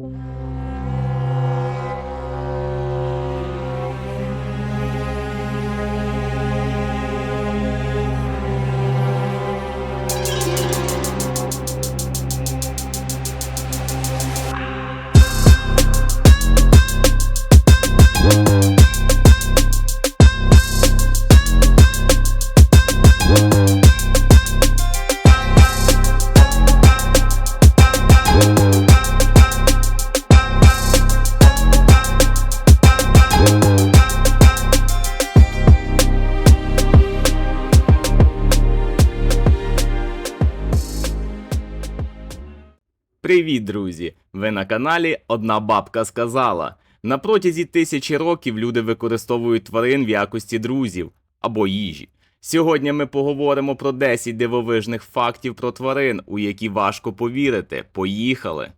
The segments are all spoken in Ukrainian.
you друзі! Ви на каналі Одна бабка сказала. На протязі тисячі років люди використовують тварин в якості друзів або їжі. Сьогодні ми поговоримо про 10 дивовижних фактів про тварин, у які важко повірити. Поїхали!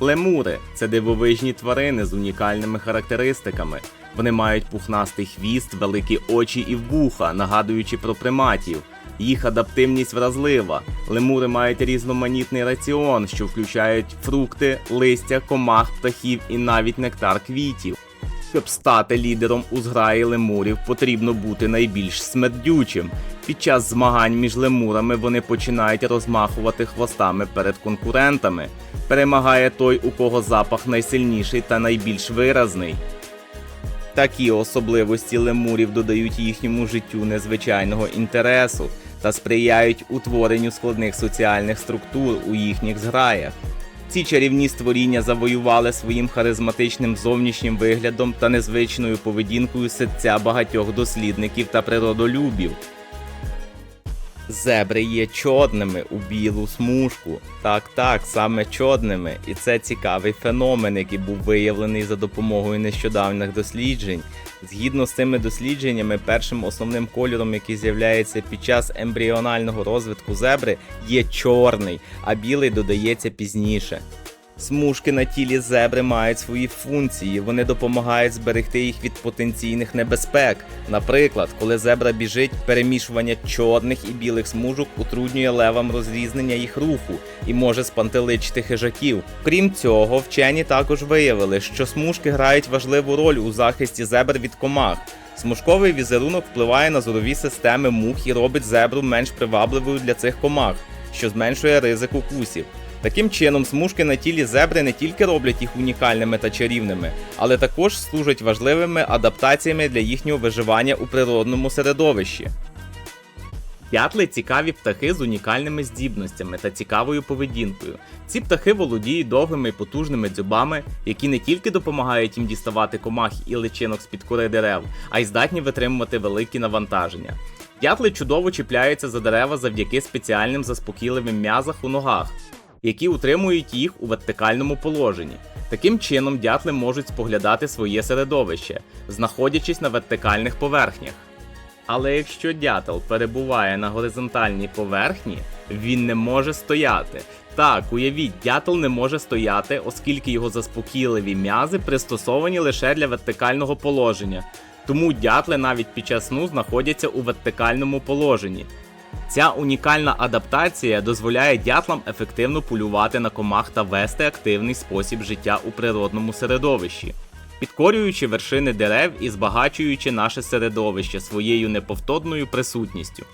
Лемури це дивовижні тварини з унікальними характеристиками. Вони мають пухнастий хвіст, великі очі і вуха, нагадуючи про приматів. Їх адаптивність вразлива. Лемури мають різноманітний раціон, що включають фрукти, листя, комах, птахів і навіть нектар квітів. Щоб стати лідером у зграї лемурів, потрібно бути найбільш смердючим. Під час змагань між лемурами вони починають розмахувати хвостами перед конкурентами. Перемагає той, у кого запах найсильніший та найбільш виразний. Такі особливості лемурів додають їхньому життю незвичайного інтересу та сприяють утворенню складних соціальних структур у їхніх зграях. Ці чарівні створіння завоювали своїм харизматичним зовнішнім виглядом та незвичною поведінкою серця багатьох дослідників та природолюбів. Зебри є чорними у білу смужку. Так, так, саме чорними. І це цікавий феномен, який був виявлений за допомогою нещодавних досліджень. Згідно з цими дослідженнями, першим основним кольором, який з'являється під час ембріонального розвитку зебри, є чорний, а білий додається пізніше. Смужки на тілі зебри мають свої функції, вони допомагають зберегти їх від потенційних небезпек. Наприклад, коли зебра біжить, перемішування чорних і білих смужок утруднює левам розрізнення їх руху і може спантеличити хижаків. Крім цього, вчені також виявили, що смужки грають важливу роль у захисті зебр від комах. Смужковий візерунок впливає на зорові системи мух і робить зебру менш привабливою для цих комах, що зменшує ризик укусів. Таким чином, смужки на тілі зебри не тільки роблять їх унікальними та чарівними, але також служать важливими адаптаціями для їхнього виживання у природному середовищі. Дятли цікаві птахи з унікальними здібностями та цікавою поведінкою. Ці птахи володіють довгими і потужними дзьобами, які не тільки допомагають їм діставати комах і личинок з-під кори дерев, а й здатні витримувати великі навантаження. Дятли чудово чіпляються за дерева завдяки спеціальним заспокійливим м'язах у ногах, які утримують їх у вертикальному положенні. Таким чином, дятли можуть споглядати своє середовище, знаходячись на вертикальних поверхнях. Але якщо дятел перебуває на горизонтальній поверхні, він не може стояти. Так, уявіть, дятел не може стояти, оскільки його заспокійливі м'язи пристосовані лише для вертикального положення. Тому дятли навіть під час сну знаходяться у вертикальному положенні. Ця унікальна адаптація дозволяє дятлам ефективно полювати на комах та вести активний спосіб життя у природному середовищі, підкорюючи вершини дерев і збагачуючи наше середовище своєю неповторною присутністю.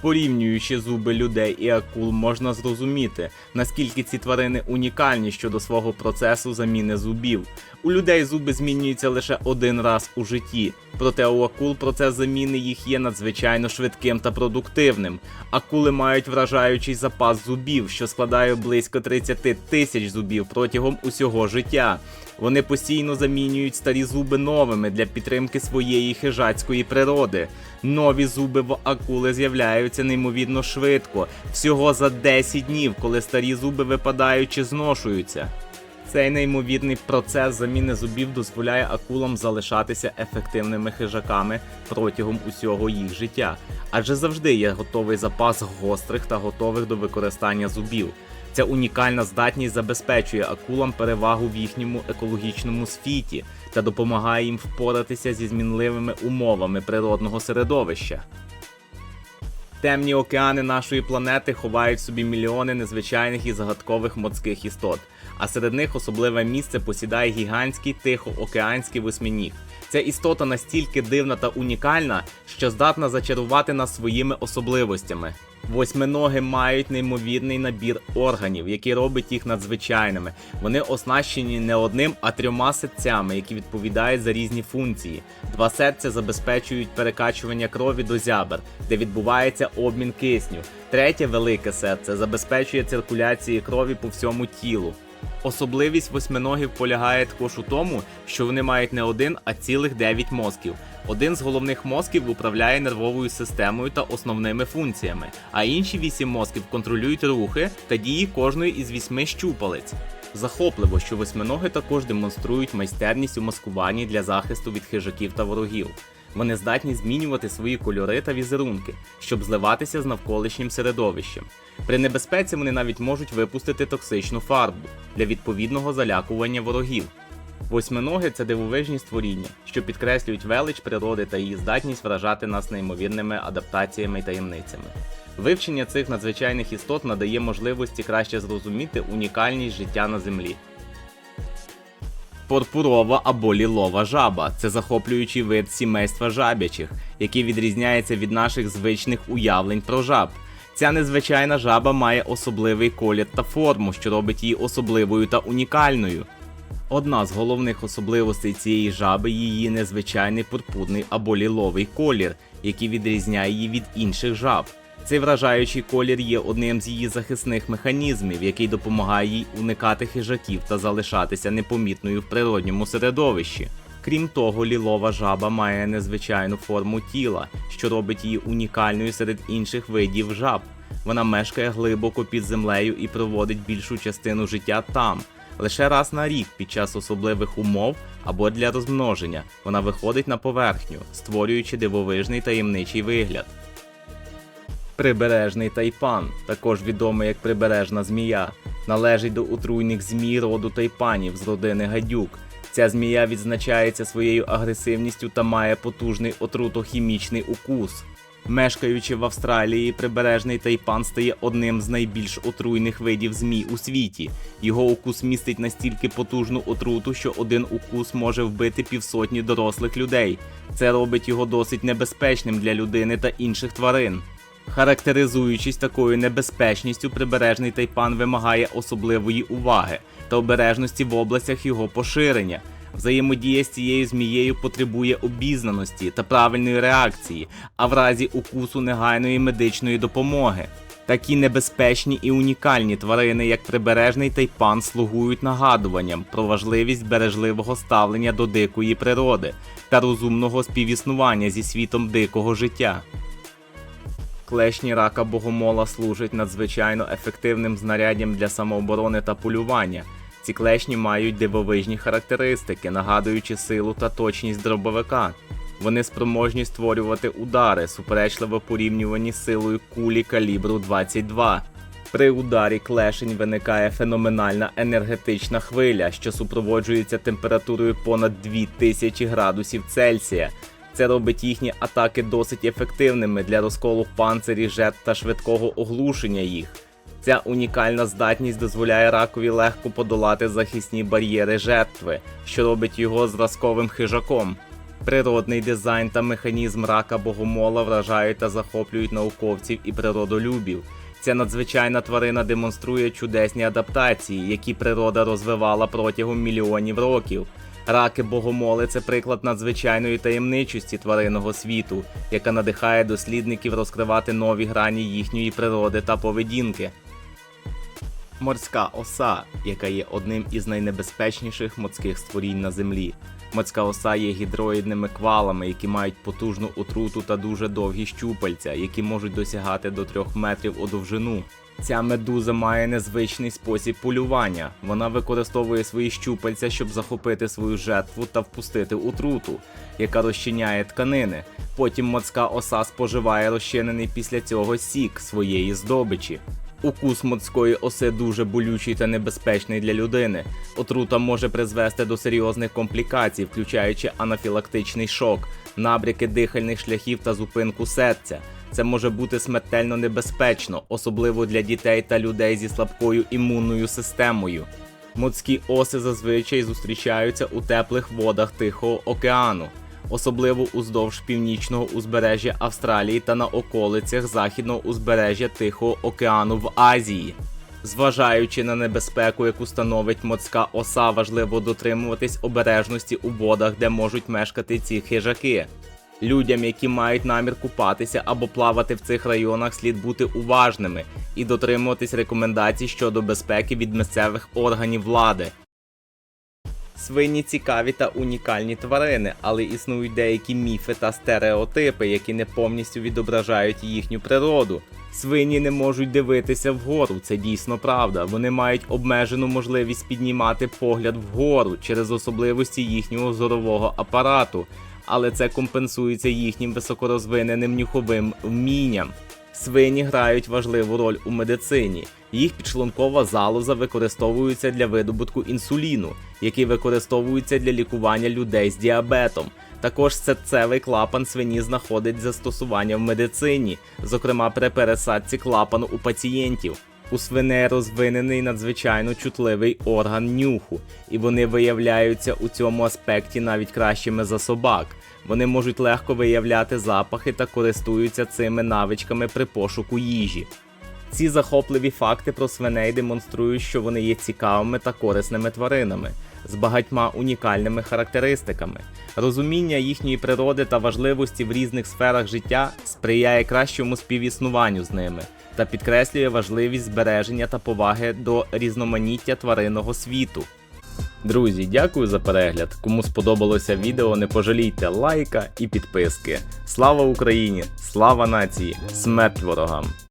Порівнюючи зуби людей і акул, можна зрозуміти, наскільки ці тварини унікальні щодо свого процесу заміни зубів. У людей зуби змінюються лише один раз у житті, проте у акул процес заміни їх є надзвичайно швидким та продуктивним. Акули мають вражаючий запас зубів, що складає близько 30 тисяч зубів протягом усього життя. Вони постійно замінюють старі зуби новими для підтримки своєї хижацької природи. Нові зуби в акули з'являються неймовірно швидко, всього за 10 днів, коли старі зуби випадають чи зношуються. Цей неймовірний процес заміни зубів дозволяє акулам залишатися ефективними хижаками протягом усього їх життя, адже завжди є готовий запас гострих та готових до використання зубів. Ця унікальна здатність забезпечує акулам перевагу в їхньому екологічному світі та допомагає їм впоратися зі змінливими умовами природного середовища. Темні океани нашої планети ховають в собі мільйони незвичайних і загадкових морських істот, а серед них особливе місце посідає гігантський тихоокеанський восьминіг. Ця істота настільки дивна та унікальна, що здатна зачарувати нас своїми особливостями. Восьминоги мають неймовірний набір органів, який робить їх надзвичайними. Вони оснащені не одним, а трьома серцями, які відповідають за різні функції. Два серця забезпечують перекачування крові до зябер, де відбувається обмін кисню. Третє велике серце забезпечує циркуляцію крові по всьому тілу. Особливість восьминогів полягає також у тому, що вони мають не один, а цілих 9 мозків. Один з головних мозків управляє нервовою системою та основними функціями, а інші вісім мозків контролюють рухи та дії кожної із вісьми щупалець. Захопливо, що восьминоги також демонструють майстерність у маскуванні для захисту від хижаків та ворогів. Вони здатні змінювати свої кольори та візерунки, щоб зливатися з навколишнім середовищем. При небезпеці вони навіть можуть випустити токсичну фарбу для відповідного залякування ворогів. Восьминоги це дивовижні створіння, що підкреслюють велич природи та її здатність вражати нас неймовірними адаптаціями й таємницями. Вивчення цих надзвичайних істот надає можливості краще зрозуміти унікальність життя на землі. Порпурова або лілова жаба це захоплюючий вид сімейства жабячих, який відрізняється від наших звичних уявлень про жаб. Ця незвичайна жаба має особливий колір та форму, що робить її особливою та унікальною. Одна з головних особливостей цієї жаби її незвичайний пурпурний або ліловий колір, який відрізняє її від інших жаб. Цей вражаючий колір є одним з її захисних механізмів, який допомагає їй уникати хижаків та залишатися непомітною в природньому середовищі. Крім того, лілова жаба має незвичайну форму тіла, що робить її унікальною серед інших видів жаб. Вона мешкає глибоко під землею і проводить більшу частину життя там. Лише раз на рік під час особливих умов або для розмноження вона виходить на поверхню, створюючи дивовижний таємничий вигляд. Прибережний тайпан, також відомий як прибережна змія, належить до отруйних змій роду тайпанів з родини гадюк. Ця змія відзначається своєю агресивністю та має потужний отрутохімічний укус. Мешкаючи в Австралії, прибережний тайпан стає одним з найбільш отруйних видів змій у світі. Його укус містить настільки потужну отруту, що один укус може вбити півсотні дорослих людей. Це робить його досить небезпечним для людини та інших тварин. Характеризуючись такою небезпечністю, прибережний тайпан вимагає особливої уваги та обережності в областях його поширення. Взаємодія з цією змією потребує обізнаності та правильної реакції, а в разі укусу негайної медичної допомоги. Такі небезпечні і унікальні тварини, як прибережний тайпан, слугують нагадуванням про важливість бережливого ставлення до дикої природи та розумного співіснування зі світом дикого життя. Клешні рака богомола служать надзвичайно ефективним знаряддям для самооборони та полювання. Ці клешні мають дивовижні характеристики, нагадуючи силу та точність дробовика. Вони спроможні створювати удари, суперечливо порівнювані з силою кулі калібру 22. При ударі клешень виникає феноменальна енергетична хвиля, що супроводжується температурою понад 2000 градусів Цельсія. Це робить їхні атаки досить ефективними для розколу панцирі жертв та швидкого оглушення їх. Ця унікальна здатність дозволяє ракові легко подолати захисні бар'єри жертви, що робить його зразковим хижаком. Природний дизайн та механізм рака богомола вражають та захоплюють науковців і природолюбів. Ця надзвичайна тварина демонструє чудесні адаптації, які природа розвивала протягом мільйонів років. Раки богомоли це приклад надзвичайної таємничості тваринного світу, яка надихає дослідників розкривати нові грані їхньої природи та поведінки. Морська оса, яка є одним із найнебезпечніших морських створінь на землі. Морська оса є гідроїдними квалами, які мають потужну отруту та дуже довгі щупальця, які можуть досягати до 3 метрів у довжину. Ця медуза має незвичний спосіб полювання. Вона використовує свої щупальця, щоб захопити свою жертву та впустити отруту, яка розчиняє тканини. Потім морська оса споживає розчинений після цього сік своєї здобичі. Укус морської оси дуже болючий та небезпечний для людини. Отрута може призвести до серйозних комплікацій, включаючи анафілактичний шок, набряки дихальних шляхів та зупинку серця. Це може бути смертельно небезпечно, особливо для дітей та людей зі слабкою імунною системою. Морські оси зазвичай зустрічаються у теплих водах Тихого океану, особливо уздовж північного узбережжя Австралії та на околицях західного узбережжя Тихого океану в Азії. Зважаючи на небезпеку, яку становить морська оса, важливо дотримуватись обережності у водах, де можуть мешкати ці хижаки. Людям, які мають намір купатися або плавати в цих районах, слід бути уважними і дотримуватись рекомендацій щодо безпеки від місцевих органів влади. Свині цікаві та унікальні тварини, але існують деякі міфи та стереотипи, які не повністю відображають їхню природу. Свині не можуть дивитися вгору, це дійсно правда. Вони мають обмежену можливість піднімати погляд вгору через особливості їхнього зорового апарату, але це компенсується їхнім високорозвиненим нюховим вмінням. Свині грають важливу роль у медицині. Їх підшлункова залоза використовується для видобутку інсуліну, який використовується для лікування людей з діабетом. Також серцевий клапан свині знаходить застосування в медицині, зокрема при пересадці клапану у пацієнтів. У свиней розвинений надзвичайно чутливий орган нюху, і вони виявляються у цьому аспекті навіть кращими за собак. Вони можуть легко виявляти запахи та користуються цими навичками при пошуку їжі. Ці захопливі факти про свиней демонструють, що вони є цікавими та корисними тваринами з багатьма унікальними характеристиками. Розуміння їхньої природи та важливості в різних сферах життя сприяє кращому співіснуванню з ними та підкреслює важливість збереження та поваги до різноманіття тваринного світу. Друзі, дякую за перегляд. Кому сподобалося відео, не пожалійте лайка і підписки. Слава Україні! Слава нації! Смерть ворогам!